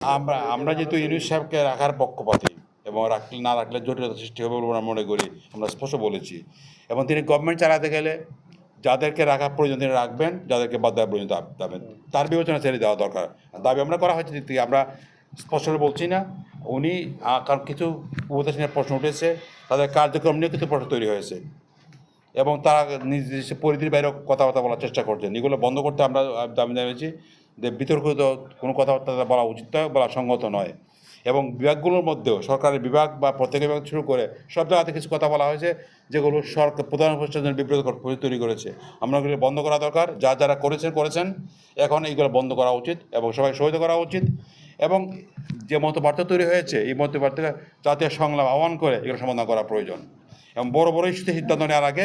আমরা আমরা যেহেতু ইউনুস সাহেবকে রাখার পক্ষপাতী এবং রাখলে, না রাখলে জটিলতা সৃষ্টি হবে বলে আমরা মনে করি, আমরা স্পষ্ট বলেছি। এবং তিনি গভর্নমেন্ট চালাতে গেলে যাদেরকে রাখা প্রয়োজন তিনি রাখবেন, যাদেরকে বাদ দেওয়ার প্রয়োজন দাবেন তার বিবেচনা ছেড়ে দেওয়া দরকার। দাবি আমরা করা হয়েছে থেকে, আমরা স্পষ্ট বলছি না, উনি কারণ কিছু উপদেশনের প্রশ্ন উঠেছে, তাদের কার্যক্রম নিয়ে কিছু প্রশ্ন তৈরি হয়েছে। এবং তারা নিজ পরিধির বাইরেও কথাবার্তা বলার চেষ্টা করছেন। এগুলো বন্ধ করতে আমরা দাবি জানিয়েছি। বিতর্কিত কোনো কথাবার্তা বলা উচিত নয়, বলা সঙ্গত নয়। এবং বিভাগগুলোর মধ্যেও সরকারের বিভাগ বা প্রত্যেক বিভাগ শুরু করে সব জায়গাতে কিছু কথা বলা হয়েছে, যেগুলো সরকার প্রধান জন্য বিব্রতকর তৈরি করেছে। আমরা এগুলো বন্ধ করা দরকার, যা যারা করেছেন করেছেন। এখন এইগুলো বন্ধ করা উচিত এবং সবাই সহযোগিতা করা উচিত। এবং যে মতবার্তা তৈরি হয়েছে, এই মতবার্তা জাতীয় সংলাপ আহ্বান করে এগুলো সমাধান করা প্রয়োজন। এবং বড় বড় ইস্যুতে সিদ্ধান্ত নেওয়ার আগে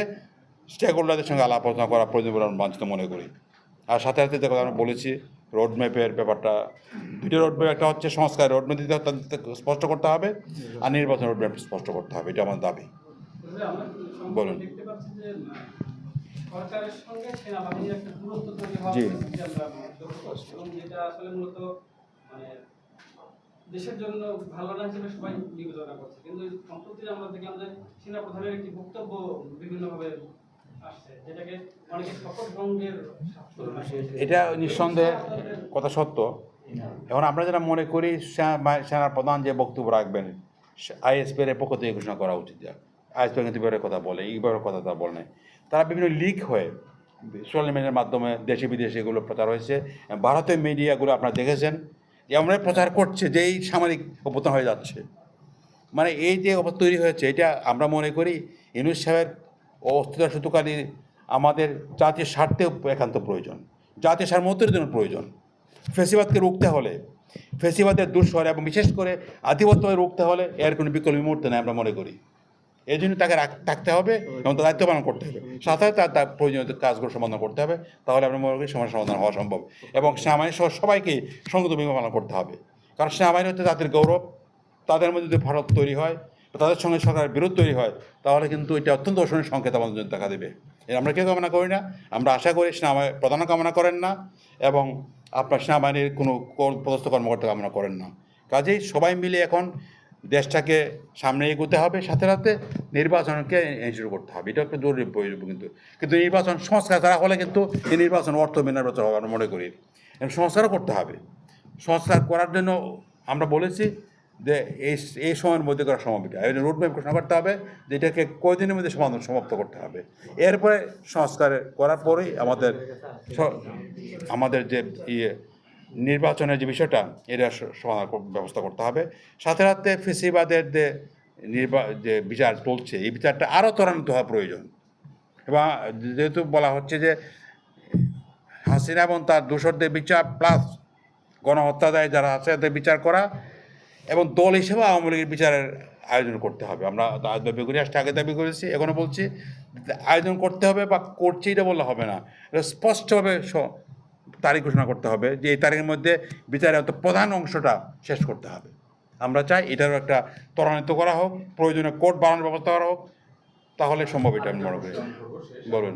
স্টেক হোল্ডারদের সঙ্গে আলাপ আলোচনা করা প্রয়োজন বলে আমি বাঞ্ছিত মনে করি। আর সাথে সাথে যে কথা আমরা বলেছি রোড ম্যাপের ব্যাপারটা দুটো রোড ম্যাপ একটা হচ্ছে সংস্কার রোড ম্যাপ দিতে স্পষ্ট করতে হবে আর নির্বাচন রোড ম্যাপ স্পষ্ট করতে হবে এটা আমার দাবি বলুন। জি। মানে দেশের জন্য ভালো না হিসেবে সবাই বিবেচনা করছে কিন্তু সম্প্রতি আমরা দেখলাম যে সেনা প্রধানের একটি বক্তব্য বিভিন্নভাবে এটা নিঃসন্দেহে কথা সত্য। এখন আমরা যেটা মনে করি সেনা- সেনার প্রধান যে বক্তব্য রাখবেন আইএসপির পক্ষ থেকে ঘোষণা করা উচিত যা, আইএসপি কিন্তু কথা বলে, এই এইবারের কথা তা বলে। তারা বিভিন্ন লিক হয়ে সোশ্যাল মিডিয়ার মাধ্যমে দেশে বিদেশে এগুলো প্রচার হয়েছে। ভারতের মিডিয়াগুলো আপনারা দেখেছেন, যে আমরা প্রচার করছে যে এই সামরিক অভ্যুত্থান হয়ে যাচ্ছে। মানে এই যে অবস্থা তৈরি হয়েছে, এটা আমরা মনে করি, ইউনুস সাহেবের অস্তিত্ব সুতকারী আমাদের জাতীয় স্বার্থেও একান্ত প্রয়োজন। জাতীয় সার্বভৌমত্বের জন্য প্রয়োজন। ফেসিবাদকে রুখতে হলে, ফেসিবাদের দুঃস্বর এবং বিশেষ করে আধিপত্যকে রুখতে হলে এর কোনো বিকল্প মুহূর্তে নেই আমরা মনে করি। এই জন্য তাকে থাকতে হবে এবং তার দায়িত্ব পালন করতে হবে। সাথে তার তার প্রয়োজনীয় কাজগুলো সমাধান করতে হবে। তাহলে আমরা মনে করি সমস্যার সমাধান হওয়া সম্ভব। এবং সেনাবাহিনী সহ সবাইকে সংগত ভূমিকা পালন করতে হবে। কারণ সেনাবাহিনী হচ্ছে জাতির গৌরব। তাদের মধ্যে যদি ভারত তৈরি হয় বা তাদের সঙ্গে সরকারের বিরোধ তৈরি হয়, তাহলে কিন্তু এটা অত্যন্ত অশনীয় সংকেত আমাদের জন্য দেখা দেবে। এর আমরা কেউ কামনা করি না, আমরা আশা করি সেনাবাহিনী প্রধান কামনা করেন না এবং আপনার সেনাবাহিনীর কোনো পদস্থ কর্মকর্তা কামনা করেন না। কাজেই সবাই মিলে এখন দেশটাকে সামনে এগোতে হবে, সাথে সাথে নির্বাচনকে এনশিওর করতে হবে। এটা একটা জরুরি প্রয়োজন কিন্তু কিন্তু নির্বাচন সংস্কার করা হলে কিন্তু এই নির্বাচন অর্থ বিনা নির্বাচন হবে আমরা মনে করি। সংস্কারও করতে হবে। সংস্কার করার জন্য আমরা বলেছি যে এই এই সময়ের মধ্যে করা সম্ভব এটা। এই রোড ঘোষণা করতে হবে যে এটাকে কয়দিনের মধ্যে সমাধান সমাপ্ত করতে হবে। এরপরে সংস্কার করার পরেই আমাদের আমাদের যে ইয়ে নির্বাচনের যে বিষয়টা, এটা সমাধান ব্যবস্থা করতে হবে। সাথে সাথে ফেসিবাদের যে নির্বা, যে বিচার চলছে, এই বিচারটা আরও ত্বরান্বিত হওয়া প্রয়োজন। এবং যেহেতু বলা হচ্ছে যে হাসিনা এবং তার দোষরদের বিচার, প্লাস গণহত্যা দেয় যারা আছে, তাদের বিচার করা এবং দল হিসেবে আওয়ামী লীগের বিচারের আয়োজন করতে হবে। আমরা দাবি করি আসতে আগে দাবি করেছি এখনও বলছি, আয়োজন করতে হবে বা করছি এটা বললে হবে না। এটা স্পষ্টভাবে তারিখ ঘোষণা করতে হবে যে এই তারিখের মধ্যে বিচারের অত প্রধান অংশটা শেষ করতে হবে। আমরা চাই এটারও একটা ত্বরান্বিত করা হোক, প্রয়োজনে কোর্ট বাড়ানোর ব্যবস্থা করা হোক, তাহলে সম্ভব এটা আমি মনে করি। বলুন।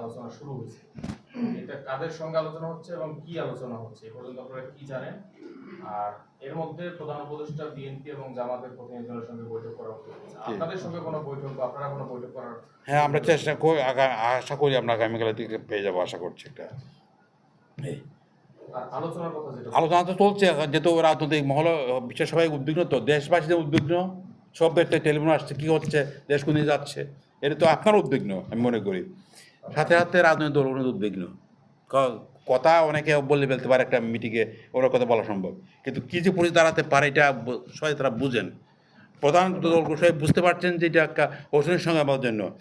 আলোচনা শুরু হয়েছে। এটা কাদের সঙ্গে আলোচনা হচ্ছে এবং কি আলোচনা হচ্ছে এ পর্যন্ত আপনারা কি জানেন? আর এর মধ্যে প্রধান উপদেষ্টা বিএনপি এবং জামাতের প্রতিনিধিদের সঙ্গে বৈঠক করা হচ্ছে। আপনাদের সঙ্গে কোনো বৈঠক বা আপনারা কোনো বৈঠক করার হ্যাঁ আমরা চেষ্টা করি আশা করি আমরা আগামীকালের দিকে পেয়ে যাব আশা করছি এটা। আলোচনার কথা আলোচনা তো চলছে যেহেতু রাজনৈতিক মহল বিশেষ সবাই উদ্বিগ্ন তো দেশবাসীদের উদ্বিগ্ন সব ব্যক্তি টেলিফোন আসছে কী হচ্ছে দেশ কোন যাচ্ছে এটা তো আপনার উদ্বিগ্ন আমি মনে করি। সাথে সাথে রাজনৈতিক দলগুলো উদ্বিগ্ন। ক- কথা অনেকে বলে ফেলতে পারে একটা মিটিংয়ে, ওরা কথা বলা সম্ভব। কিন্তু কী যে পরিস্থিতি দাঁড়াতে পারে এটা সবাই তারা বুঝেন। প্রধান দলগুলো সবাই বুঝতে পারছেন যে এটা একটা অসুবিধার সঙ্গে আমার জন্য।